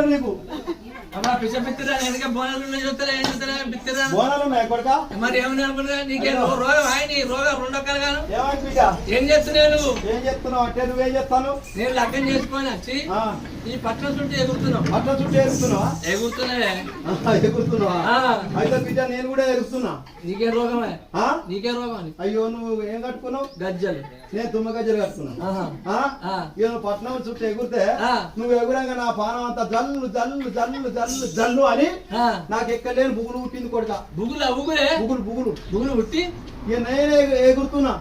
헤아리고. పిచ్చ పిత్తిరా ఎందుకే బోనాలు ఉన్నాయి చూస్తారా ఏం చూస్తారా పిత్తిరా. బోనాలు ఉన్నాయి కొడుక మరి ఏమని నీకే రోగం ఆయన రోగం రెండో కలగాను ఏం చేస్తున్నావు నువ్వు? ఏం అంటే నువ్వేం చెప్తాను నేను చేసుకొని వచ్చి ఆ, ఈ పట్నం చుట్టూ ఎగురుతున్నావు. అట్లా చుట్టూ ఎరుగుతున్నావా ఎగురుతున్నావే. ఆహా, ఎగురుతున్నావా? ఆ, అయితే బిడ్డ నేను కూడా నీకే రోగమే. ఆ? నీకే రోగం అయ్యో నువ్వు ఏం కట్టుకున్నావు? గజ్జలు. నేను తుమ్మ గజ్జలు కట్టుకున్నా. పట్నం చుట్టూ ఎగురితే. నువ్వు ఎగురంగా నా పానం అంతా జల్లు జల్లు జల్లు జల్లు జల్లు అని నాకు ఎక్కలేని బుగులు పుట్టింది కొడుక. బుగులా బుగులే? బుగులు బుగులు. బుగులు పుట్టి? నేనే ఎగురుతున్నా.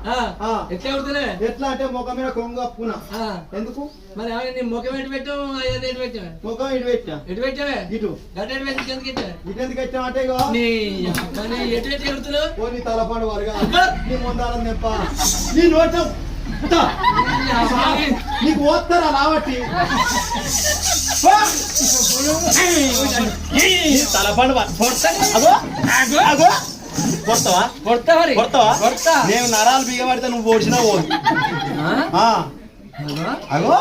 ఎట్లా ఎగురుతున్నావే ఎట్లా అంటే ముఖం మీద కొంగ కప్పుకున్నా ఆ, ఎందుకు? మరి నీ ముఖం ఎటు పెట్టావు? ఎటు పెట్టావే? ముఖం ఇటు పెట్టా. ఎటు పెట్టావే? ఇటు. గడ్డ ఎటు పెట్టి ఎందుకు పెట్టావే? ఇటు ఎందుకు వచ్చావు అంటే ఎటు ఎటు ఎగురుతున్నావు ఓ నీ తలపాడు వరగా. నీ ముందాలని తెప్ప నీ నోటం. నీకు ఓస్తారా రావట్టి. తలపండు కొడతావా కొడతా మరి కొడతావా కొడతా నేను నరాలు బిగబడితే నువ్వు ఓడిచినా పోదు. అగో.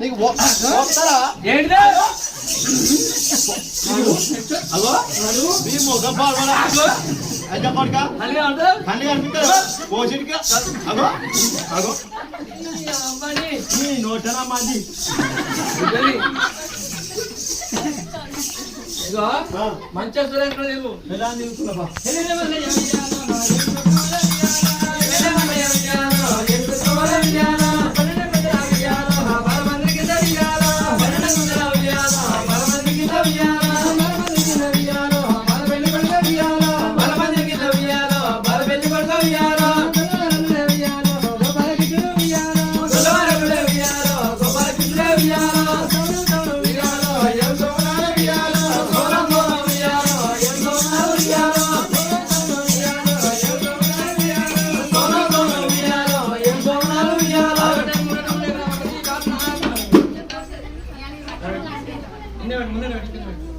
నీకు ఏంటిది? అగో. నీ ముఖం పాడవరా అగో. అయితే కొడుకా మళ్ళీ ఓసిడికి అగో అగో నీ నోటనా మంది మంచిగా చూడండి నువ్వు ఎలా అయ్యా? 那个什么那个那个